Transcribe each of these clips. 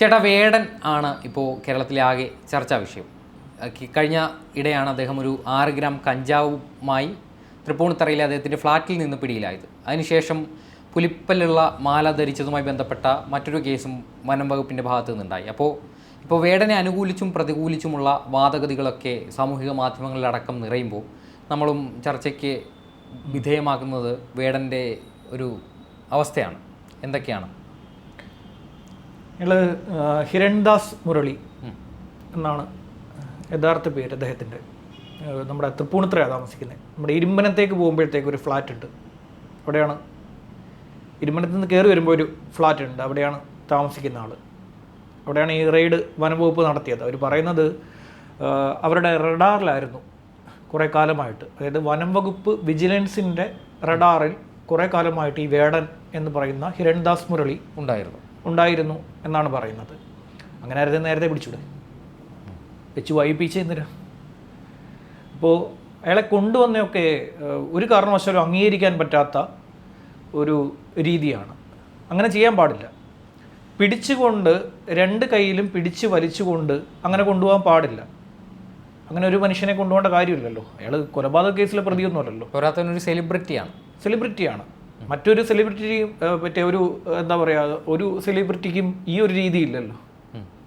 ചേട്ടാ വേടൻ ആണ് ഇപ്പോൾ കേരളത്തിലെ ആകെ ചർച്ചാ വിഷയം. കഴിഞ്ഞ ഇടയാണ് അദ്ദേഹം ഒരു ആറ് ഗ്രാം കഞ്ചാവുമായി തൃപ്പൂണിത്തറയിലെ അദ്ദേഹത്തിന്റെ ഫ്ലാറ്റിൽ നിന്ന് പിടിയിലായത്. അതിനുശേഷം പുലിപ്പല്ലുള്ള മാല ധരിച്ചതുമായി ബന്ധപ്പെട്ട മറ്റൊരു കേസും വനം വകുപ്പിന്റെ ഭാഗത്തു നിന്നുണ്ടായി. അപ്പോൾ ഇപ്പോൾ വേടനെ അനുകൂലിച്ചും പ്രതികൂലിച്ചുമുള്ള വാദഗതികളൊക്കെ സാമൂഹിക മാധ്യമങ്ങളിലടക്കം നിറയുമ്പോൾ നമ്മളും ചർച്ചയ്ക്ക് വിധേയമാക്കുന്നത് വേടന്റെ ഒരു അവസ്ഥയാണ്. എന്തൊക്കെയാണ്? ഞങ്ങൾ ഹിരൺദാസ് മുരളി എന്നാണ് യഥാർത്ഥ പേര് അദ്ദേഹത്തിന്റെ. നമ്മുടെ തൃപ്പൂണിത്തുറയാണ് താമസിക്കുന്നത്. നമ്മുടെ ഇരുമ്പനത്തേക്ക് പോകുമ്പോഴത്തേക്ക് ഒരു ഫ്ലാറ്റ് ഉണ്ട്. അവിടെയാണ് ഇരുമ്പനത്തിൽ നിന്ന് കയറി വരുമ്പോൾ ഒരു ഫ്ലാറ്റ് ഉണ്ട്. അവിടെയാണ് താമസിക്കുന്ന ആൾ അവിടെയാണ് ഈ റെയ്ഡ് വനംവകുപ്പ് നടത്തിയത്. അവർ പറയുന്നത് അവരുടെ റഡാറിലായിരുന്നു കുറേ കാലമായിട്ട്. അതായത് വനം വകുപ്പ് വിജിലൻസിന്റെ റഡാറിൽ കുറേ കാലമായിട്ട് ഈ വേടൻ എന്ന് പറയുന്ന ഹിരൺദാസ് മുരളി ഉണ്ടായിരുന്നു. ഉണ്ടായിരുന്നു എന്നാണ് പറയുന്നത്. അങ്ങനെ ആയിരുന്നു നേരത്തെ പിടിച്ചൂടെ? വെച്ച് വൈപ്പിച്ച് എന്തിനാ? അപ്പോൾ അയാളെ കൊണ്ടുവന്നൊക്കെ ഒരു കാരണവശാലും അംഗീകരിക്കാൻ പറ്റാത്ത ഒരു രീതിയാണ്. അങ്ങനെ ചെയ്യാൻ പാടില്ല. പിടിച്ചുകൊണ്ട് രണ്ട് കൈയിലും പിടിച്ച് വലിച്ചുകൊണ്ട് അങ്ങനെ കൊണ്ടുപോകാൻ പാടില്ല. അങ്ങനെ ഒരു മനുഷ്യനെ കൊണ്ടുപോകേണ്ട കാര്യമില്ലല്ലോ. അയാൾ കൊലപാതക കേസിലെ പ്രതിയൊന്നുമല്ലല്ലോ. ഒരു സെലിബ്രിറ്റിയാണ് സെലിബ്രിറ്റിയാണ് മറ്റൊരു സെലിബ്രിറ്റിയും മറ്റേ ഒരു എന്താ പറയുക ഒരു സെലിബ്രിറ്റിക്കും ഈ ഒരു രീതി ഇല്ലല്ലോ.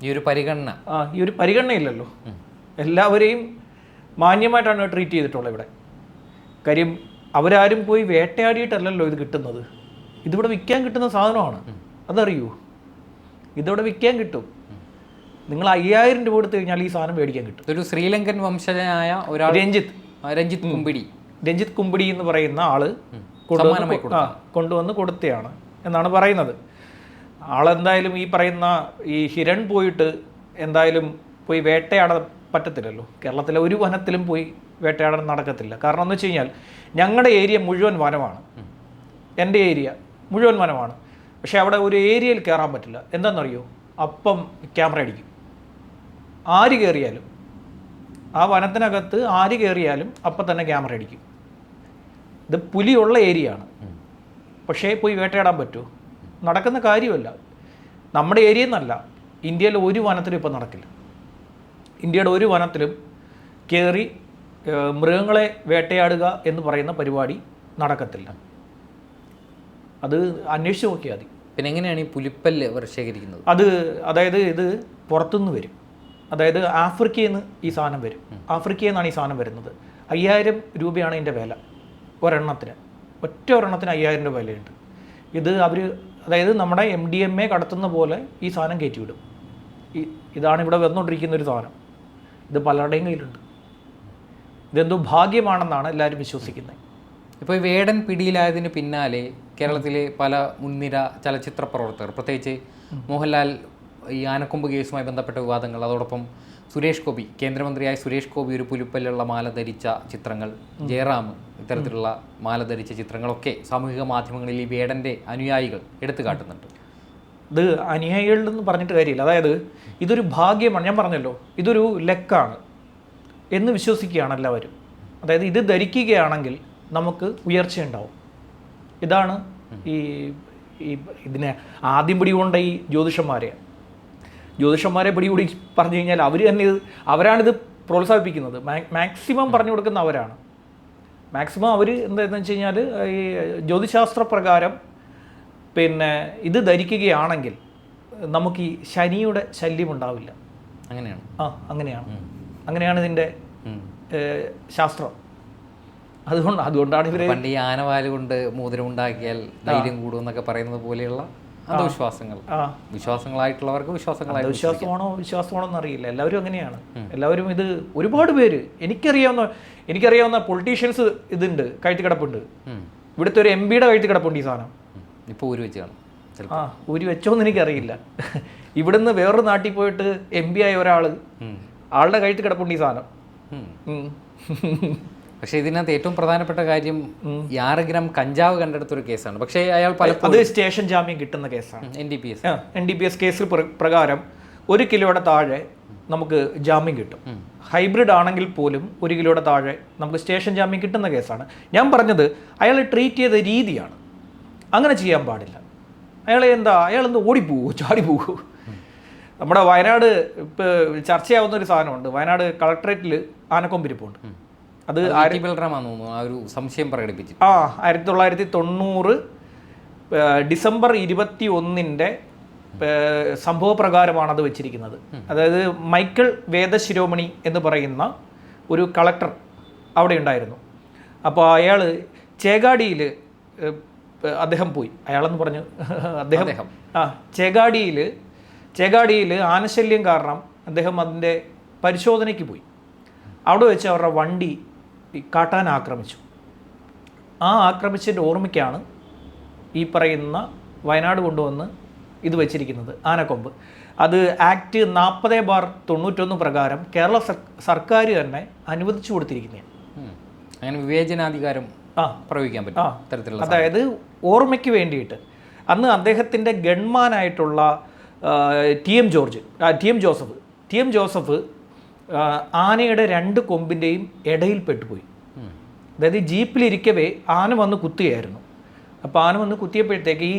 ഈ ഒരു പരിഗണന. ആ ഈ ഒരു പരിഗണന ഇല്ലല്ലോ എല്ലാവരെയും മാന്യമായിട്ടാണ് ട്രീറ്റ് ചെയ്തിട്ടുള്ളത് ഇവിടെ. കാര്യം അവരാരും പോയി വേട്ടയാടിയിട്ടല്ലല്ലോ ഇത് കിട്ടുന്നത്. ഇതിവിടെ വിൽക്കാൻ കിട്ടുന്ന സാധനമാണ്. അതറിയൂ? ഇതിവിടെ വിൽക്കാൻ കിട്ടും. നിങ്ങൾ അയ്യായിരം രൂപ കൊടുത്തു കഴിഞ്ഞാൽ ഈ സാധനം മേടിക്കാൻ കിട്ടും. ഒരു ശ്രീലങ്കൻ വംശജനായ ഒരാൾ രഞ്ജിത്ത്. രഞ്ജിത്ത് കുമ്പിടി. രഞ്ജിത്ത് കുമ്പിടി എന്ന് പറയുന്ന ആൾ കൊണ്ടുവന്ന് ആ കൊണ്ടുവന്ന് കൊടുത്തയാണ് എന്നാണ് പറയുന്നത്. ആളെന്തായാലും ഈ പറയുന്ന ഈ ഹിരൺ പോയിട്ട് എന്തായാലും പോയി വേട്ടയാടാൻ പറ്റത്തില്ലല്ലോ. കേരളത്തിലെ ഒരു വനത്തിലും പോയി വേട്ടയാടാൻ നടക്കത്തില്ല. കാരണം എന്ന് വെച്ച് കഴിഞ്ഞാൽ ഞങ്ങളുടെ ഏരിയ മുഴുവൻ വനമാണ്. എന്റെ ഏരിയ മുഴുവൻ വനമാണ്. പക്ഷേ അവിടെ ഒരു ഏരിയയിൽ കയറാൻ പറ്റില്ല. എന്താണെന്നറിയോ അപ്പം ക്യാമറ അടിക്കും. ആര് കയറിയാലും ആ വനത്തിനകത്ത് ആര് കയറിയാലും അപ്പം തന്നെ ക്യാമറ അടിക്കും. ഇത് പുലിയുള്ള ഏരിയ ആണ് പക്ഷേ പോയി വേട്ടയാടാൻ പറ്റുമോ? നടക്കുന്ന കാര്യമല്ല. നമ്മുടെ ഏരിയ എന്നല്ല ഇന്ത്യയിലെ ഒരു വനത്തിലും ഇപ്പം നടക്കില്ല. ഇന്ത്യയുടെ ഒരു വനത്തിലും കയറി മൃഗങ്ങളെ വേട്ടയാടുക എന്ന് പറയുന്ന പരിപാടി നടക്കത്തില്ല. അത് അന്വേഷിച്ച് നോക്കിയാൽ മതി. പിന്നെ എങ്ങനെയാണ് ഈ പുലിപ്പല്ല് അവർ ശേഖരിക്കുന്നത്? അത് അതായത് ഇത് പുറത്തുനിന്ന് വരും. അതായത് ആഫ്രിക്കയിൽ നിന്ന് ഈ സാധനം വരും. ആഫ്രിക്കയിൽ നിന്നാണ് ഈ സാധനം വരുന്നത്. അയ്യായിരം രൂപയാണ് ഇതിന്റെ വില. ഒരെണ്ണത്തിന്. ഒറ്റ ഒരെണ്ണത്തിന് അയ്യായിരം രൂപ വിലയുണ്ട്. ഇത് അവർ അതായത് നമ്മുടെ എം ഡി എം എ കടത്തുന്ന പോലെ ഈ സാധനം കയറ്റിവിടും. ഈ ഇതാണ് ഇവിടെ വന്നുകൊണ്ടിരിക്കുന്ന ഒരു സാധനം. ഇത് പലരുടെയും കയ്യിലുണ്ട്. ഇതെന്തോ ഭാഗ്യമാണെന്നാണ് എല്ലാവരും വിശ്വസിക്കുന്നത്. ഇപ്പോൾ ഈ വേടൻ പിടിയിലായതിന് പിന്നാലെ കേരളത്തിലെ പല മുൻനിര ചലച്ചിത്ര പ്രവർത്തകർ പ്രത്യേകിച്ച് മോഹൻലാൽ ഈ ആനക്കൊമ്പ് കേസുമായി ബന്ധപ്പെട്ട വിവാദങ്ങൾ അതോടൊപ്പം സുരേഷ് ഗോപി കേന്ദ്രമന്ത്രിയായ സുരേഷ് ഗോപി ഒരു പുലിപ്പല്ലുള്ള മാല ധരിച്ച ചിത്രങ്ങൾ ജയറാം ഇത്തരത്തിലുള്ള മാല ധരിച്ച ചിത്രങ്ങളൊക്കെ സാമൂഹിക മാധ്യമങ്ങളിൽ ഈ വേടന്റെ അനുയായികൾ എടുത്തു കാട്ടുന്നുണ്ട്. ഇത് അനുയായികളെന്ന് പറഞ്ഞിട്ട് കാര്യമില്ല. അതായത് ഇതൊരു ഭാഗ്യമാണ്. ഞാൻ പറഞ്ഞല്ലോ ഇതൊരു ലക്കാണ് എന്ന് വിശ്വസിക്കുകയാണ് എല്ലാവരും. അതായത് ഇത് ധരിക്കുകയാണെങ്കിൽ നമുക്ക് ഉയർച്ചയുണ്ടാവും. ഇതാണ് ഈ ഇതിനെ ആദ്യം പിടികൊണ്ട ഈ ജ്യോതിഷന്മാരെ. ജ്യോതിഷന്മാരെ പിടികൂടി പറഞ്ഞു കഴിഞ്ഞാൽ അവർ തന്നെ ഇത് അവരാണിത് പ്രോത്സാഹിപ്പിക്കുന്നത്. മാക്സിമം പറഞ്ഞു കൊടുക്കുന്ന അവരാണ്. മാക്സിമം അവർ എന്താണെന്ന് വെച്ച് കഴിഞ്ഞാൽ ഈ ജ്യോതിശാസ്ത്ര പ്രകാരം പിന്നെ ഇത് ധരിക്കുകയാണെങ്കിൽ നമുക്ക് ഈ ശനിയുടെ ശല്യം ഉണ്ടാവില്ല. അങ്ങനെയാണ്. ആ അങ്ങനെയാണ്. അങ്ങനെയാണ് ഇതിന്റെ ശാസ്ത്രം. അതുകൊണ്ട് അതുകൊണ്ടാണ് ഇവർ പണ്ട് ഈ ആനവാൽ കൊണ്ട് മോതിരം ഉണ്ടാക്കിയാൽ ധൈര്യം കൂടുമെന്നൊക്കെ പറയുന്നത് പോലെയുള്ള അന്ധവിശ്വാസങ്ങൾ. വിശ്വാസങ്ങളായിട്ടുള്ളവർക്ക് വിശ്വാസങ്ങളായി വിശ്വാസമാണോ വിശ്വാസമാണോ എന്നറിയില്ല എല്ലാവരും അങ്ങനെയാണ്. എല്ലാവരും ഇത് ഒരുപാട് പേര് എനിക്കറിയാവുന്ന എനിക്കറിയാവുന്ന പൊളിറ്റീഷ്യൻസ് ഇതുണ്ട് കഴുത്തി കിടപ്പുണ്ട്. ഇവിടുത്തെ ഒരു എം പിയുടെ കഴുത്തി കിടപ്പുണ്ട് ഈ സാധനം. ഇപ്പൊ ഇപ്പോൾ ഊരി വെച്ചാണ് ആ ഊരി വെച്ചോന്ന് എനിക്കറിയില്ല. ഇവിടുന്ന് വേറൊരു നാട്ടിൽ പോയിട്ട് എം പി ആയ ഒരാൾ ആളുടെ കഴുത്തി കിടപ്പുണ്ട് ഈ സാധനം. പക്ഷേ ഇതിനകത്ത് ഏറ്റവും പ്രധാനപ്പെട്ട കാര്യം ആറ് ഗ്രാം കഞ്ചാവ് കണ്ടെടുത്തൊരു കേസാണ്. പക്ഷേ അയാൾ അത് സ്റ്റേഷൻ ജാമ്യം കിട്ടുന്ന കേസാണ്. N D P S N D P S കേസിൽ പ്രകാരം ഒരു കിലോയുടെ താഴെ നമുക്ക് ജാമ്യം കിട്ടും. ഹൈബ്രിഡ് ആണെങ്കിൽ പോലും ഒരു കിലോയുടെ താഴെ നമുക്ക് സ്റ്റേഷൻ ജാമ്യം കിട്ടുന്ന കേസാണ്. ഞാൻ പറഞ്ഞത് അയാൾ ട്രീറ്റ് ചെയ്ത രീതിയാണ്. അങ്ങനെ ചെയ്യാൻ പാടില്ല. അയാളെ എന്താ അയാൾ എന്താ ഓടിപ്പോവോ? ചാടിപ്പോവോ നമ്മുടെ വയനാട് ഇപ്പോൾ ചർച്ചയാവുന്ന ഒരു സാധനമുണ്ട്. വയനാട് കളക്ടറേറ്റിൽ ആനക്കൊമ്പിരിപ്പുണ്ട്. അത് തോന്നുന്നു. ആ ഒരു സംശയം പ്രകടിപ്പിച്ചു ആ ആയിരത്തി തൊള്ളായിരത്തി തൊണ്ണൂറ് ഡിസംബർ ഇരുപത്തി ഒന്നിന്റെ സംഭവപ്രകാരമാണ് അത് വെച്ചിരിക്കുന്നത് അതായത് മൈക്കിൾ വേദശിരോമണി എന്ന് പറയുന്ന ഒരു കളക്ടർ അവിടെ ഉണ്ടായിരുന്നു. അപ്പോൾ അയാൾ ചേകാടിയിൽ അദ്ദേഹം പോയി. അയാളെന്ന് പറഞ്ഞു. അദ്ദേഹം അദ്ദേഹം. ആ ചേകാടിയിൽ ചേകാടിയിൽ ആനശല്യം കാരണം അദ്ദേഹം അതിന്റെ പരിശോധനയ്ക്ക് പോയി. അവിടെ വെച്ച് അവരുടെ വണ്ടി ഈ കാട്ടാൻ ആക്രമിച്ചു. ആ ആക്രമിച്ചതിന്റെ ഓർമ്മയ്ക്കാണ് ഈ പറയുന്ന വയനാട് കൊണ്ടുവന്ന് ഇത് വെച്ചിരിക്കുന്നത് ആനക്കൊമ്പ്. അത് ആക്ട് നാൽപ്പത് ബാർ തൊണ്ണൂറ്റൊന്ന് പ്രകാരം കേരള സർ- സർക്കാർ തന്നെ അനുവദിച്ചു കൊടുത്തിരിക്കുന്നതാണ് അങ്ങനെ വിവേചനാധികാരം ആ. പ്രയോഗിക്കാൻ പറ്റും ആ. അതായത് ഓർമ്മയ്ക്ക് വേണ്ടിയിട്ട്. അന്ന് അദ്ദേഹത്തിന്റെ ഗൺമാനായിട്ടുള്ള T M George T M Joseph T M Joseph ആനയുടെ രണ്ട് കൊമ്പിന്റെയും ഇടയിൽ പെട്ടുപോയി. അതായത് ജീപ്പിലിരിക്കവേ ആന വന്ന് കുത്തുകയായിരുന്നു. അപ്പോൾ ആന വന്ന് കുത്തിയപ്പോഴത്തേക്ക് ഈ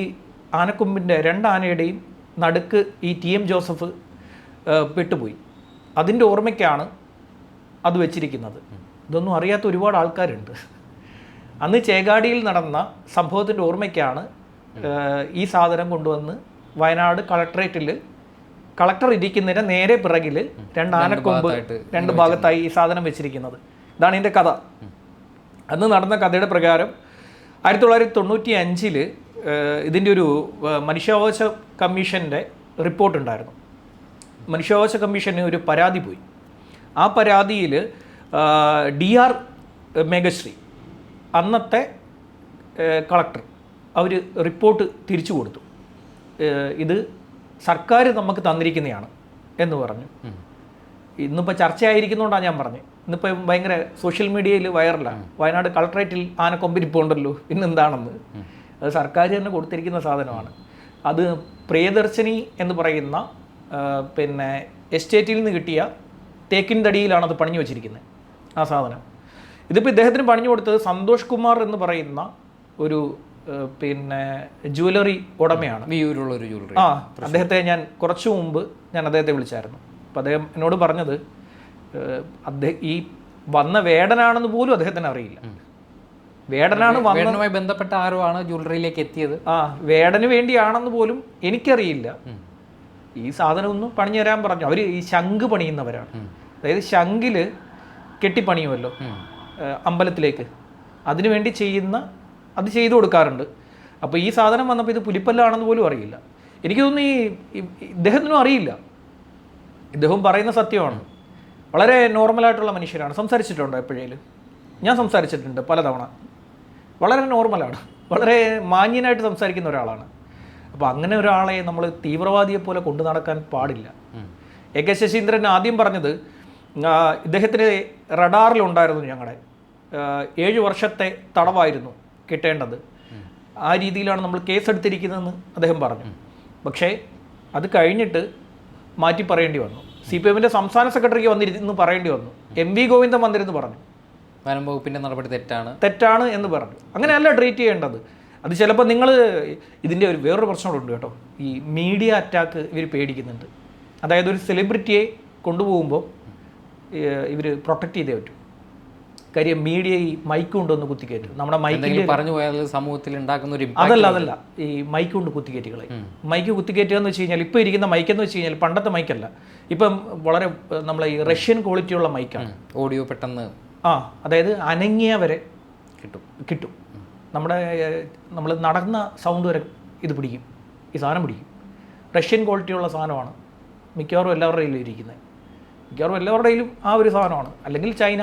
ആനക്കൊമ്പിന്റെ രണ്ട് ആനയുടെയും നടുക്ക് ഈ ടി എം ജോസഫ് പെട്ടുപോയി. അതിന്റെ ഓർമ്മയ്ക്കാണ് അത് വെച്ചിരിക്കുന്നത്. ഇതൊന്നും അറിയാത്ത ഒരുപാട് ആൾക്കാരുണ്ട്. അന്ന് ചേകാടിയിൽ നടന്ന സംഭവത്തിന്റെ ഓർമ്മയ്ക്കാണ് ഈ സാധനം കൊണ്ടുവന്ന് വയനാട് കളക്ടറേറ്റിൽ കളക്ടർ ഇരിക്കുന്നതിന് നേരെ പിറകിൽ രണ്ട് ആനക്കൊമ്പ് രണ്ട് ഭാഗത്തായി ഈ സാധനം വെച്ചിരിക്കുന്നത്. ഇതാണ് ഇതിന്റെ കഥ. അന്ന് നടന്ന കഥയുടെ പ്രകാരം ആയിരത്തി തൊള്ളായിരത്തി തൊണ്ണൂറ്റി അഞ്ചിൽ ഇതിന്റെ ഒരു മനുഷ്യാവകാശ കമ്മീഷന്റെ റിപ്പോർട്ട് ഉണ്ടായിരുന്നു. മനുഷ്യാവകാശ കമ്മീഷന് ഒരു പരാതി പോയി. ആ പരാതിയിൽ ഡി ആർ മേഘശ്രീ അന്നത്തെ കളക്ടർ അവർ റിപ്പോർട്ട് തിരിച്ചു കൊടുത്തു. ഇത് സർക്കാർ നമുക്ക് തന്നിരിക്കുന്നതാണ് എന്ന് പറഞ്ഞു. ഇന്നിപ്പോൾ ചർച്ചയായിരിക്കുന്നതുകൊണ്ടാണ് ഞാൻ പറഞ്ഞത് ഇന്നിപ്പോൾ ഭയങ്കര സോഷ്യൽ മീഡിയയിൽ വൈറലാണ് വയനാട് കളക്ട്രേറ്റിൽ ആനക്കൊമ്പിരിപ്പുണ്ടല്ലോ ഇന്ന് ഇന്നെന്താണെന്ന് അത് സർക്കാർ തന്നെ കൊടുത്തിരിക്കുന്ന സാധനമാണ്. അത് പ്രിയദർശിനി എന്ന് പറയുന്ന പിന്നെ എസ്റ്റേറ്റിൽ നിന്ന് കിട്ടിയ തേക്കിൻ തടിയിലാണ് അത് പണിഞ്ഞു വെച്ചിരിക്കുന്നത് ആ സാധനം. ഇതിപ്പോൾ ഇദ്ദേഹത്തിന് പണിഞ്ഞു കൊടുത്തത് സന്തോഷ് കുമാർ എന്ന് പറയുന്ന ഒരു പിന്നെ ജുവലറി ഉടമയാണ്. വിയൂരുള്ള ഒരു ജുവലറി ആ അദ്ദേഹത്തെ ഞാൻ കുറച്ചു മുമ്പ് ഞാൻ അദ്ദേഹത്തെ വിളിച്ചായിരുന്നു. അപ്പം അദ്ദേഹം എന്നോട് പറഞ്ഞത് അദ്ദേഹം ഈ വന്ന വേടനാണെന്ന് പോലും അദ്ദേഹത്തിന് അറിയില്ല. വേടനാണ് വേടനുമായി ബന്ധപ്പെട്ട ആരോ ആണ് ജ്വല്ലറിയിലേക്ക് എത്തിയത്? ആ വേടന് വേണ്ടിയാണെന്ന് പോലും എനിക്കറിയില്ല. ഈ സാധനം ഒന്നും പണിഞ്ഞു തരാൻ പറഞ്ഞു. അവർ ഈ ശംഖ് പണിയുന്നവരാണ്. അതായത് ശംഖിൽ കെട്ടിപ്പണിയുമല്ലോ. അമ്പലത്തിലേക്ക്. അതിനുവേണ്ടി ചെയ്യുന്ന അത് ചെയ്തു കൊടുക്കാറുണ്ട്. അപ്പോൾ ഈ സാധനം വന്നപ്പോൾ ഇത് പുലിപ്പല്ലാണെന്ന് പോലും അറിയില്ല. എനിക്ക് തോന്നുന്നു ഈ ഇദ്ദേഹത്തിനും അറിയില്ല. ഇദ്ദേഹം പറയുന്ന സത്യമാണ്. വളരെ നോർമലായിട്ടുള്ള മനുഷ്യരാണ്. സംസാരിച്ചിട്ടുണ്ടോ എപ്പോഴേലും? ഞാൻ സംസാരിച്ചിട്ടുണ്ട് പലതവണ. വളരെ നോർമലാണ് വളരെ മാന്യനായിട്ട് സംസാരിക്കുന്ന ഒരാളാണ്. അപ്പോൾ അങ്ങനെ ഒരാളെ നമ്മൾ തീവ്രവാദിയെ പോലെ കൊണ്ടു നടക്കാൻ പാടില്ല. എ കെ ശശീന്ദ്രൻ ആദ്യം പറഞ്ഞത് ഇദ്ദേഹത്തിന് റഡാറിലുണ്ടായിരുന്നു ഞങ്ങളുടെ ഏഴ് വർഷത്തെ തടവായിരുന്നു. കിട്ടേണ്ടത്. ആ രീതിയിലാണ് നമ്മൾ കേസ് എടുത്തിരിക്കുന്നതെന്ന് അദ്ദേഹം പറഞ്ഞു. പക്ഷേ അത് കഴിഞ്ഞിട്ട് മാറ്റി പറയേണ്ടി വന്നു. സി പി എമ്മിന്റെ സംസ്ഥാന സെക്രട്ടറിക്ക് വന്നിരുന്ന് പറയേണ്ടി വന്നു. എം വി ഗോവിന്ദൻ വന്നിരുന്ന് പറഞ്ഞു. വനം വകുപ്പിന്റെ നടപടി തെറ്റാണ്. തെറ്റാണ് എന്ന് പറഞ്ഞു. അങ്ങനെയല്ല ട്രീറ്റ് ചെയ്യേണ്ടത്. അത് ചിലപ്പോൾ നിങ്ങൾ ഇതിന്റെ ഒരു വേറൊരു പ്രശ്നമുണ്ട് കേട്ടോ. ഈ മീഡിയ അറ്റാക്ക് ഇവർ പേടിക്കുന്നുണ്ട്. അതായത് ഒരു സെലിബ്രിറ്റിയെ കൊണ്ടുപോകുമ്പോൾ ഇവർ പ്രൊട്ടക്റ്റ് ചെയ്തേ പറ്റൂ. കാര്യം മീഡിയ ഈ മൈക്ക് കൊണ്ടൊന്ന് കുത്തിക്കയറ്റും. നമ്മുടെ എന്തെങ്കിലും പറഞ്ഞു പോയാൽ സമൂഹത്തിൽ ഉണ്ടാക്കുന്ന ഒരു അതല്ല അതല്ല. ഈ മൈക്ക് കൊണ്ട് കുത്തിക്കയറ്റുകളെ മൈക്ക് കുത്തിക്കയറ്റുക എന്ന് വെച്ച് കഴിഞ്ഞാൽ ഇപ്പോൾ ഇരിക്കുന്ന മൈക്ക് എന്ന് വെച്ച് കഴിഞ്ഞാൽ പണ്ടത്തെ മൈക്കല്ല ഇപ്പം വളരെ നമ്മളെ ഈ റഷ്യൻ ക്വാളിറ്റിയുള്ള മൈക്കാണ് ഓഡിയോ പെട്ടെന്ന് ആ അതായത് അനങ്ങിയവരെ കിട്ടും. കിട്ടും. നമ്മുടെ നമ്മൾ നടന്ന സൗണ്ട് വരെ ഇത് പിടിക്കും. ഈ സാധനം പിടിക്കും. റഷ്യൻ ക്വാളിറ്റിയുള്ള സാധനമാണ് മിക്കവാറും എല്ലാവരുടെ കയ്യിലും ഇരിക്കുന്നത്. മിക്കവാറും എല്ലാവരുടെ കയ്യിലും ആ ഒരു സാധനമാണ്. അല്ലെങ്കിൽ ചൈന.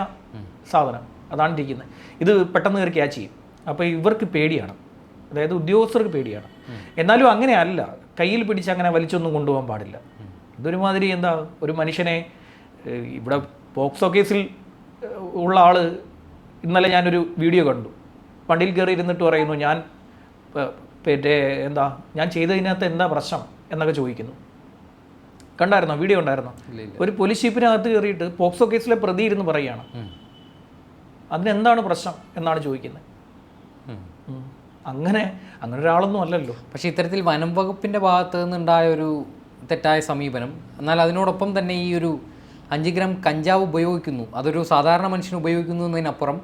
സാധനം. അതാണ് ഇരിക്കുന്നത് ഇത് പെട്ടെന്ന് കയറി ക്യാച്ച് ചെയ്യും. അപ്പോൾ ഇവർക്ക് പേടിയാണ്. അതായത് ഉദ്യോഗസ്ഥർക്ക് പേടിയാണ്. എന്നാലും അങ്ങനെയല്ല കയ്യിൽ പിടിച്ച് അങ്ങനെ വലിച്ചൊന്നും കൊണ്ടുപോകാൻ പാടില്ല. ഇതൊരുമാതിരി എന്താ ഒരു മനുഷ്യനെ ഇവിടെ പോക്സോ കേസിൽ ഉള്ള ആൾ ഇന്നലെ ഞാനൊരു വീഡിയോ കണ്ടു. വണ്ടിയിൽ കയറി ഇരുന്നിട്ട് പറയുന്നു ഞാൻ പിന്നെ എന്താ ഞാൻ ചെയ്തതിനകത്ത് എന്താ പ്രശ്നം? എന്നൊക്കെ ചോദിക്കുന്നു. കണ്ടായിരുന്നോ? വീഡിയോ ഉണ്ടായിരുന്നോ ഒരു പോലീസ് ചീഫിനകത്ത് കയറിയിട്ട് പോക്സോ കേസിലെ പ്രതി ഇരുന്ന് പറയുകയാണ്. അതിനെന്താണ് പ്രശ്നം എന്നാണ് ചോദിക്കുന്നത്. അങ്ങനെ അങ്ങനെ ഒരാളൊന്നും അല്ലല്ലോ. പക്ഷെ ഇത്തരത്തിൽ വനം വകുപ്പിന്റെ ഭാഗത്ത് നിന്നുണ്ടായ ഒരു തെറ്റായ സമീപനം എന്നാൽ അതിനോടൊപ്പം തന്നെ ഈ ഒരു അഞ്ച് ഗ്രാം കഞ്ചാവ് ഉപയോഗിക്കുന്നു. അതൊരു സാധാരണ മനുഷ്യന് ഉപയോഗിക്കുന്നു എന്നതിനപ്പുറം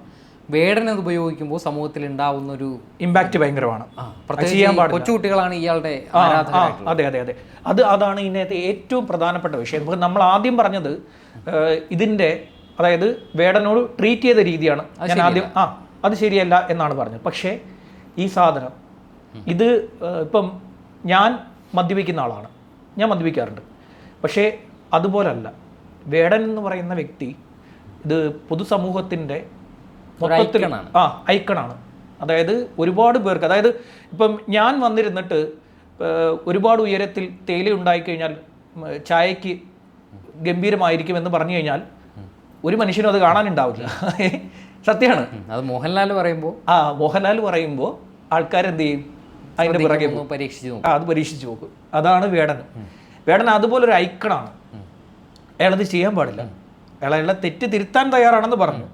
വേടൻ അത് ഉപയോഗിക്കുമ്പോൾ സമൂഹത്തിൽ ഉണ്ടാവുന്ന ഒരു ഇമ്പാക്റ്റ് ഭയങ്കരമാണ്. കൊച്ചുകുട്ടികളാണ് ഇയാളുടെ അതെ അതെ അതെ. അത് അതാണ് ഇതിനകത്ത് ഏറ്റവും പ്രധാനപ്പെട്ട വിഷയം. നമ്മൾ ആദ്യം പറഞ്ഞത് ഇതിന്റെ ഇതിന്റെ അതായത് വേടനോട് ട്രീറ്റ് ചെയ്ത രീതിയാണ്. ഞാൻ ആദ്യം ആ അത് ശരിയല്ല എന്നാണ് പറഞ്ഞത്. പക്ഷേ ഈ സാധനം ഇത് ഇപ്പം ഞാൻ മദ്യപിക്കുന്ന ആളാണ്. ഞാൻ മദ്യപിക്കാറുണ്ട്. പക്ഷേ അതുപോലല്ല. വേടൻ എന്ന് പറയുന്ന വ്യക്തി ഇത് പൊതുസമൂഹത്തിന്റെ മൊത്തത്തിലാണ് ആ ഐക്കണാണ് അതായത് ഒരുപാട് പേർക്ക് അതായത് ഇപ്പം ഞാൻ വന്നിരുന്നിട്ട് ഒരുപാട് ഉയരത്തിൽ തേയില ഉണ്ടായിക്കഴിഞ്ഞാൽ ചായക്ക് ഗംഭീരമായിരിക്കും എന്ന് പറഞ്ഞു കഴിഞ്ഞാൽ ഒരു മനുഷ്യനും അത് കാണാനുണ്ടാവില്ല. സത്യമാണ്. അത് മോഹൻലാൽ പറയുമ്പോൾ ആ മോഹൻലാൽ പറയുമ്പോൾ ആൾക്കാരെന്ത് ചെയ്യും? അതിന്റെ പിറകെ പരീക്ഷിച്ചു നോക്കും. അത് പരീക്ഷിച്ച് നോക്കും. അതാണ് വേടൻ വേടൻ അതുപോലൊരു ഐക്കണാണ്. അയാളത് ചെയ്യാൻ പാടില്ല. അയാൾ അയാളെ തെറ്റ് തിരുത്താൻ തയ്യാറാണെന്ന് പറഞ്ഞു.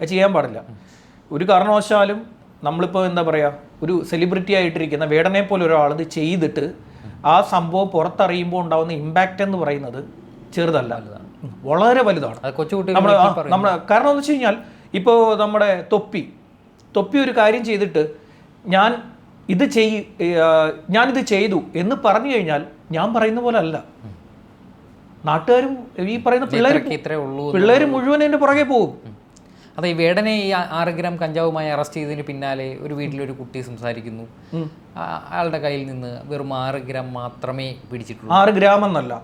അത് ചെയ്യാൻ പാടില്ല. ഒരു കാരണവശാലും നമ്മളിപ്പോൾ എന്താ പറയുക ഒരു സെലിബ്രിറ്റി ആയിട്ടിരിക്കുന്ന വേടനെ പോലെ ഒരാൾ ഇത് ചെയ്തിട്ട് ആ സംഭവം പുറത്തറിയുമ്പോൾ ഉണ്ടാകുന്ന ഇമ്പാക്റ്റ് എന്ന് പറയുന്നത് ചെറുതല്ല. വളരെ വലുതാണ്. നമ്മൾ നമ്മൾ കാരണം എന്ന് വെച്ച് കഴിഞ്ഞാൽ ഇപ്പോൾ നമ്മുടെ തൊപ്പി തൊപ്പി ഒരു കാര്യം ചെയ്തിട്ട് ഞാൻ ഇത് ചെയ് ഞാനിത് ചെയ്തു എന്ന് പറഞ്ഞു കഴിഞ്ഞാൽ ഞാൻ പറയുന്ന പോലെ അല്ല. നാട്ടുകാരും ഈ പറയുന്ന പിള്ളേർ പിള്ളേർ മുഴുവൻ എന്റെ പുറകെ പോകും. അതെ ഈ വേടനെ ഈ ആറ് ഗ്രാം കഞ്ചാവുമായി അറസ്റ്റ് ചെയ്തതിന് പിന്നാലെ ഒരു വീട്ടിലൊരു കുട്ടി സംസാരിക്കുന്നു. അയാളുടെ കയ്യിൽ നിന്ന് വെറും ആറ് ഗ്രാം മാത്രമേ പിടിച്ചിട്ടുള്ളൂ. ആറ് ഗ്രാം എന്നല്ല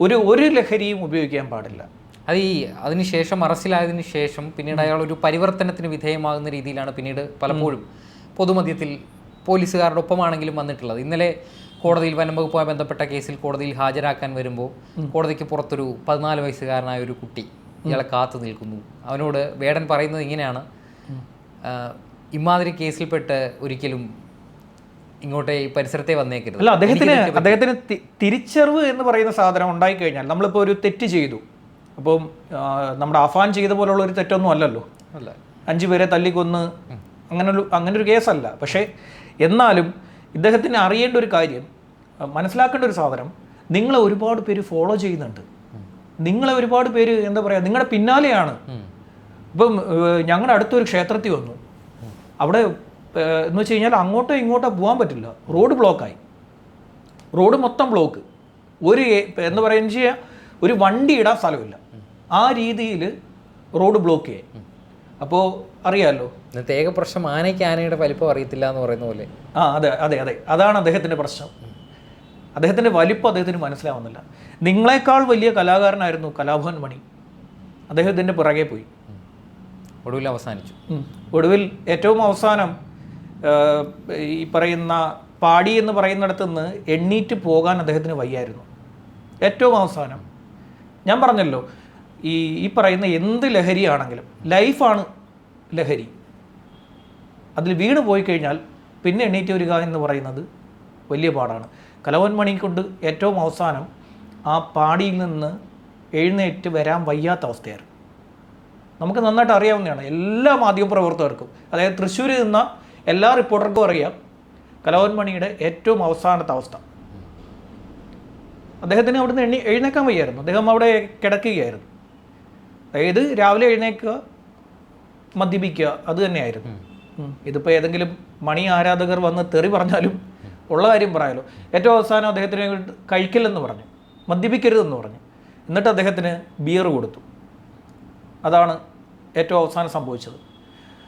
ഒരു ഒരു ലഹരിയും ഉപയോഗിക്കാൻ പാടില്ല. അത് ഈ അതിനുശേഷം അറസ്റ്റിലായതിനു ശേഷം പിന്നീട് അയാൾ ഒരു പരിവർത്തനത്തിന് വിധേയമാകുന്ന രീതിയിലാണ് പിന്നീട് പലപ്പോഴും പൊതുമധ്യത്തിൽ പോലീസുകാരുടെ ഒപ്പമാണെങ്കിലും വന്നിട്ടുള്ളത്. ഇന്നലെ കോടതിയിൽ വനം വനംവകുപ്പുമായി ബന്ധപ്പെട്ട കേസിൽ കോടതിയിൽ ഹാജരാക്കാൻ വരുമ്പോൾ കോടതിക്ക് പുറത്തൊരു പതിനാല് വയസ്സുകാരനായ ഒരു കുട്ടി ഇയാളെ കാത്തു നിൽക്കുന്നു. അവനോട് വേടൻ പറയുന്നത് ഇങ്ങനെയാണ്. ഇമാതിരി കേസിൽപ്പെട്ട് ഒരിക്കലും ഇങ്ങോട്ടേ ഈ പരിസരത്തെ വന്നേക്കരുത്. അല്ല അദ്ദേഹത്തിന് അദ്ദേഹത്തിന് തിരിച്ചറിവ് എന്ന് പറയുന്ന സാധനം ഉണ്ടായി കഴിഞ്ഞാൽ നമ്മളിപ്പോൾ ഒരു തെറ്റ് ചെയ്തു. അപ്പം നമ്മുടെ അഫാൻ ചെയ്ത പോലുള്ള ഒരു തെറ്റൊന്നും അല്ലല്ലോ. അല്ല. അഞ്ചു പേരെ തല്ലിക്കൊന്ന് ഒരു അങ്ങനൊരു കേസല്ല. പക്ഷേ എന്നാലും ഇദ്ദേഹത്തിന് അറിയേണ്ട ഒരു കാര്യം മനസ്സിലാക്കേണ്ട ഒരു സാധനം നിങ്ങളെ ഒരുപാട് പേര് ഫോളോ ചെയ്യുന്നുണ്ട്. നിങ്ങളെ ഒരുപാട് പേര് എന്താ പറയുക നിങ്ങളുടെ പിന്നാലെയാണ്. ഇപ്പം ഞങ്ങളുടെ അടുത്തൊരു ക്ഷേത്രത്തിൽ വന്നു. അവിടെ എന്ന് വെച്ച് കഴിഞ്ഞാൽ അങ്ങോട്ടോ ഇങ്ങോട്ടോ പോകാൻ പറ്റില്ല. റോഡ് ബ്ലോക്കായി. റോഡ് മൊത്തം ബ്ലോക്ക്. ഒരു എന്ന് പറയുന്ന ചെയ്യാം. ഒരു വണ്ടി ഇടാൻ സ്ഥലമില്ല. ആ രീതിയിൽ റോഡ് ബ്ലോക്ക് ചെയ്യും അപ്പോൾ അറിയാമല്ലോ ഇന്നത്തെ ഏക പ്രശ്നം ആനയ്ക്ക് ആനയുടെ വലിപ്പം അറിയത്തില്ല എന്ന് പറയുന്ന പോലെ. ആ അതെ അതെ അതെ. അതാണ് അദ്ദേഹത്തിന്റെ പ്രശ്നം. അദ്ദേഹത്തിന്റെ വലിപ്പം അദ്ദേഹത്തിന് മനസ്സിലാവുന്നില്ല. നിങ്ങളെക്കാൾ വലിയ കലാകാരനായിരുന്നു കലാഭവൻ മണി. അദ്ദേഹത്തിന്റെ പുറകെ പോയി. ഒടുവിൽ അവസാനിച്ചു. ഒടുവിൽ ഏറ്റവും അവസാനം ഈ പറയുന്ന പാടി എന്ന് പറയുന്നിടത്തു നിന്ന് എണ്ണീറ്റ് പോകാൻ അദ്ദേഹത്തിന് വയ്യായിരുന്നു. ഏറ്റവും അവസാനം. ഞാൻ പറഞ്ഞല്ലോ ഈ ഈ പറയുന്ന എന്ത് ലഹരിയാണെങ്കിലും ലൈഫാണ് ലഹരി. അതിൽ വീണ് പോയി കഴിഞ്ഞാൽ പിന്നെ എണ്ണീറ്റ് വരിക എന്ന് പറയുന്നത് വലിയ പാടാണ്. കലവൻ മണി കൊണ്ട് ഏറ്റവും അവസാനം ആ പാടിയിൽ നിന്ന് എഴുന്നേറ്റ് വരാൻ വയ്യാത്ത അവസ്ഥയായിരുന്നു. നമുക്ക് നന്നായിട്ട് അറിയാവുന്നതാണ്. എല്ലാ മാധ്യമപ്രവർത്തകർക്കും അതായത് തൃശ്ശൂരിൽ നിന്ന എല്ലാ റിപ്പോർട്ടർക്കും അറിയാം കലാവൻ മണിയുടെ ഏറ്റവും അവസാനത്തെ അവസ്ഥ. അദ്ദേഹത്തിന് അവിടുന്ന് എണ്ണി എഴുന്നേക്കാൻ വയ്യായിരുന്നു. അദ്ദേഹം അവിടെ കിടക്കുകയായിരുന്നു. അതായത് രാവിലെ എഴുന്നേക്കുക മദ്യപിക്കുക അത് തന്നെയായിരുന്നു. ഇതിപ്പോൾ ഏതെങ്കിലും മണി ആരാധകർ വന്ന് തെറി പറഞ്ഞാലും ഉള്ള കാര്യം പറയാലോ. ഏറ്റവും അവസാനം അദ്ദേഹത്തിന് കഴിക്കില്ലെന്ന് പറഞ്ഞു. മദ്യപിക്കരുതെന്ന് പറഞ്ഞു. എന്നിട്ട് അദ്ദേഹത്തിന് ബിയർ കൊടുത്തു. അതാണ് ഏറ്റവും അവസാനം സംഭവിച്ചത്.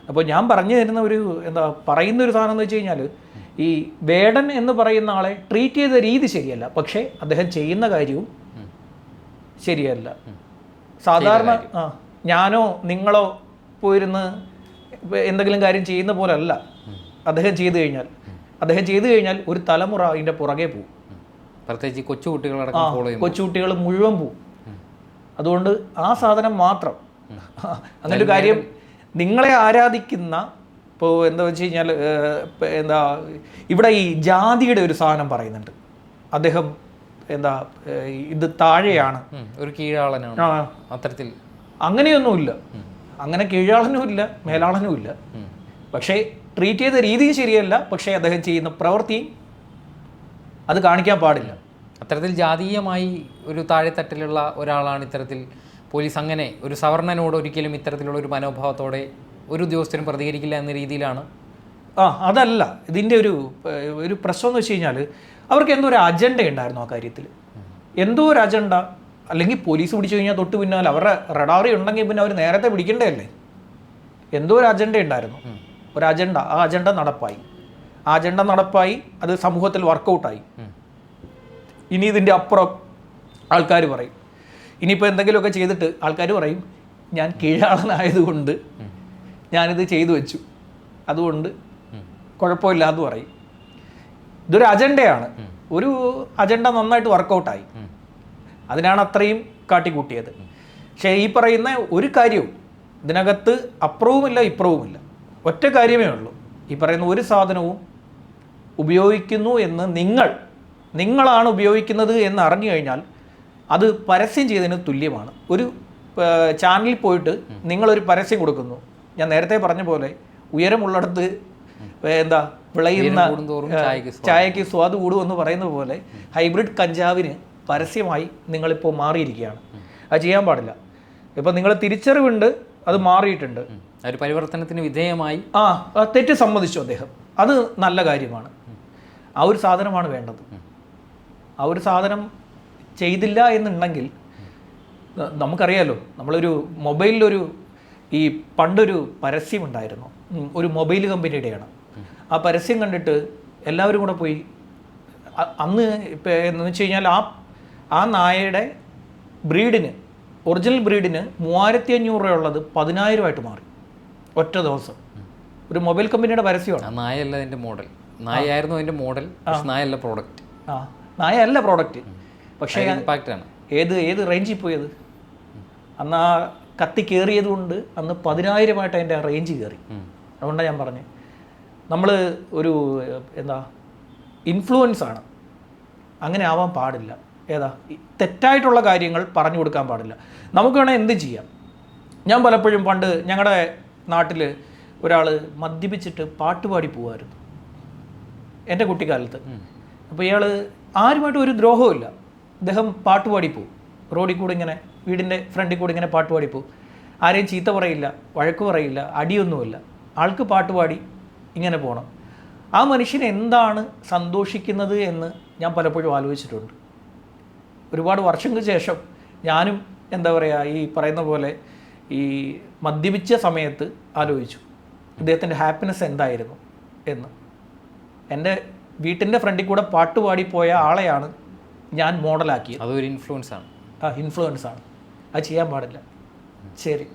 അപ്പോൾ ഞാൻ പറഞ്ഞു തരുന്ന ഒരു എന്താ പറയുന്ന ഒരു സാധനം എന്ന് വെച്ച് കഴിഞ്ഞാൽ ഈ വേടൻ എന്ന് പറയുന്ന ആളെ ട്രീറ്റ് ചെയ്ത രീതി ശരിയല്ല. പക്ഷേ അദ്ദേഹം ചെയ്യുന്ന കാര്യവും ശരിയല്ല. സാധാരണ ആ ഞാനോ നിങ്ങളോ പോയിരുന്ന് എന്തെങ്കിലും കാര്യം ചെയ്യുന്ന പോലെ അല്ല അദ്ദേഹം ചെയ്തു കഴിഞ്ഞാൽ. അദ്ദേഹം ചെയ്തു കഴിഞ്ഞാൽ ഒരു തലമുറ അതിന്റെ പുറകെ പോകും. പ്രത്യേകിച്ച് കൊച്ചുകുട്ടികളടക്കം കൊച്ചുകുട്ടികൾ മുഴുവൻ പോകും. അതുകൊണ്ട് ആ സാധനം മാത്രം. അങ്ങനെ ഒരു കാര്യം നിങ്ങളെ ആരാധിക്കുന്ന ഇപ്പോൾ എന്താ വെച്ച് കഴിഞ്ഞാൽ എന്താ ഇവിടെ ഈ ജാതിയുടെ ഒരു സാധനം പറയുന്നുണ്ട്. അദ്ദേഹം എന്താ ഇത് താഴെയാണ്. ഒരു കീഴാളനാണ്. അത്തരത്തിൽ. അങ്ങനെയൊന്നുമില്ല. അങ്ങനെ കീഴാളനും ഇല്ല മേലാളനും ഇല്ല പക്ഷേ ട്രീറ്റ് ചെയ്ത രീതി ശരിയല്ല. പക്ഷേ അദ്ദേഹം ചെയ്യുന്ന പ്രവൃത്തിയും അത് കാണിക്കാൻ പാടില്ല. അത്തരത്തിൽ ജാതീയമായി ഒരു താഴെത്തട്ടിലുള്ള ഒരാളാണ് ഇത്തരത്തിൽ പോലീസ് അങ്ങനെ ഒരു സവർണനോട് ഒരിക്കലും ഇത്തരത്തിലുള്ള ഒരു മനോഭാവത്തോടെ ഒരു ഉദ്യോഗസ്ഥരും പ്രതികരിക്കില്ല എന്ന രീതിയിലാണ്? ആ അതല്ല. ഇതിന്റെ ഒരു ഒരു പ്രശ്നം എന്ന് വെച്ച് കഴിഞ്ഞാൽ അവർക്ക് എന്തോ ഒരു അജണ്ട ഉണ്ടായിരുന്നു ആ കാര്യത്തിൽ. എന്തോ ഒരു അജണ്ട അല്ലെങ്കിൽ പോലീസ് പിടിച്ചു കഴിഞ്ഞാൽ തൊട്ട് പിന്നാലെ അവരുടെ റഡാറി ഉണ്ടെങ്കിൽ പിന്നെ അവർ നേരത്തെ പിടിക്കേണ്ടതല്ലേ? എന്തോ ഒരു അജണ്ട ഉണ്ടായിരുന്നു. ഒരു അജണ്ട ആ അജണ്ട നടപ്പായി. ആ അജണ്ട നടപ്പായി. അത് സമൂഹത്തിൽ വർക്കൗട്ടായി. ഇനി ഇതിന്റെ അപ്പുറം ആൾക്കാർ പറയും. ഇനിയിപ്പോൾ എന്തെങ്കിലുമൊക്കെ ചെയ്തിട്ട് ആൾക്കാർ പറയും ഞാൻ കീഴാളനായതുകൊണ്ട് ഞാനിത് ചെയ്തു വെച്ചു. അതുകൊണ്ട് കുഴപ്പമില്ല എന്ന് പറയും. ഇതൊരു അജണ്ടയാണ്. ഒരു അജണ്ട നന്നായിട്ട് വർക്കൗട്ടായി. അതിനാണ് അത്രയും കാട്ടിക്കൂട്ടിയത്. പക്ഷേ ഈ പറയുന്ന ഒരു കാര്യവും ഇതിനകത്ത് അപ്പുറവുമില്ല ഇപ്പുറവുമില്ല. ഒറ്റ കാര്യമേ ഉള്ളൂ. ഈ പറയുന്ന ഒരു സാധനവും ഉപയോഗിക്കുന്നു എന്ന് നിങ്ങൾ നിങ്ങളാണ് ഉപയോഗിക്കുന്നത് എന്ന് അറിഞ്ഞു കഴിഞ്ഞാൽ അത് പരസ്യം ചെയ്തതിന് തുല്യമാണ്. ഒരു ചാനലിൽ പോയിട്ട് നിങ്ങളൊരു പരസ്യം കൊടുക്കുന്നു. ഞാൻ നേരത്തെ പറഞ്ഞ പോലെ ഉയരമുള്ളിടത്ത് എന്താ വിളയുന്ന ചായക്ക് സ്വാദ്. സ്വാദ് കൂടുമെന്ന് പറയുന്ന പോലെ ഹൈബ്രിഡ് കഞ്ചാവിന് പരസ്യമായി നിങ്ങളിപ്പോൾ മാറിയിരിക്കുകയാണ്. അത് ചെയ്യാൻ പാടില്ല. ഇപ്പം നിങ്ങൾ തിരിച്ചറിവുണ്ട് അത് മാറിയിട്ടുണ്ട്. ഒരു പരിവർത്തനത്തിന് വിധേയമായി. ആ തെറ്റ് സമ്മതിച്ചു അദ്ദേഹം. അത് നല്ല കാര്യമാണ്. ആ ഒരു സാധനമാണ് വേണ്ടത്. ആ ഒരു സാധനം ചെയ്തില്ല എന്നുണ്ടെങ്കിൽ നമുക്കറിയാലോ നമ്മളൊരു മൊബൈലിലൊരു ഈ പണ്ടൊരു പരസ്യം ഉണ്ടായിരുന്നു ഒരു മൊബൈൽ കമ്പനിയുടെയാണ്. ആ പരസ്യം കണ്ടിട്ട് എല്ലാവരും കൂടെ പോയി അന്ന് ഇപ്പം എന്ന് വെച്ച് കഴിഞ്ഞാൽ ആ ആ നായയുടെ ബ്രീഡിന് ഒറിജിനൽ ബ്രീഡിന് മൂവായിരത്തി അഞ്ഞൂറ് രൂപയുള്ളത് പതിനായിരമായിട്ട് മാറി ഒറ്റ ദിവസം. ഒരു മൊബൈൽ കമ്പനിയുടെ പരസ്യമാണ്. ആ നായല്ല അതിന്റെ മോഡൽ. നായായിരുന്നു അതിന്റെ മോഡൽ നായല്ല പ്രോഡക്റ്റ്. ആ നായ അല്ല പ്രോഡക്റ്റ് പക്ഷേ ഏത് ഏത് റേഞ്ചിൽ പോയത്? അന്ന് ആ കത്തി കയറിയത് കൊണ്ട് അന്ന് പതിനായിരമായിട്ട് അതിന്റെ ആ റേഞ്ച് കയറി. അതുകൊണ്ടാണ് ഞാൻ പറഞ്ഞത്. നമ്മൾ ഒരു എന്താ ഇൻഫ്ലുവൻസ് ആണ്. അങ്ങനെ ആവാൻ പാടില്ല. ഏതാ തെറ്റായിട്ടുള്ള കാര്യങ്ങൾ പറഞ്ഞു കൊടുക്കാൻ പാടില്ല. നമുക്ക് വേണേൽ എന്ത് ചെയ്യാം. ഞാൻ പലപ്പോഴും പണ്ട് ഞങ്ങളുടെ നാട്ടിൽ ഒരാൾ മദ്യപിച്ചിട്ട് പാട്ടുപാടി പോവായിരുന്നു. എന്റെ കുട്ടിക്കാലത്ത്. അപ്പോൾ ഇയാൾ ആരുമായിട്ടും ഒരു ദ്രോഹവുമില്ല. അദ്ദേഹം പാട്ട് പാടി പോകും റോഡിൽ കൂടെ ഇങ്ങനെ വീടിന്റെ ഫ്രണ്ടിൽ കൂടെ ഇങ്ങനെ പാട്ട് പാടി പോകും ആരെയും ചീത്ത പറയില്ല വഴക്ക് പറയില്ല അടിയൊന്നുമില്ല. ആൾക്ക് പാട്ട് പാടി ഇങ്ങനെ പോകണം ആ മനുഷ്യൻ എന്താണ് സന്തോഷിക്കുന്നത് എന്ന് ഞാൻ പലപ്പോഴും ആലോചിച്ചിട്ടുണ്ട്. ഒരുപാട് വർഷങ്ങൾക്ക് ശേഷം ഞാനും എന്താ പറയുക ഈ പറയുന്ന പോലെ ഈ മദ്യപിച്ച സമയത്ത് ആലോചിച്ചു ഇദ്ദേഹത്തിന്റെ ഹാപ്പിനെസ് എന്തായിരുന്നു? എന്ന്. എന്റെ വീട്ടിന്റെ ഫ്രണ്ടിൽ കൂടെ പാട്ട് പോയ ആളെയാണ് ഞാൻ മോഡലാക്കിയത്. അതൊരു ഇൻഫ്ലുവൻസ് ആണ്. ആ ഇൻഫ്ലുവൻസ് ആണ്. അത് ചെയ്യാൻ പാടില്ല. ശരി.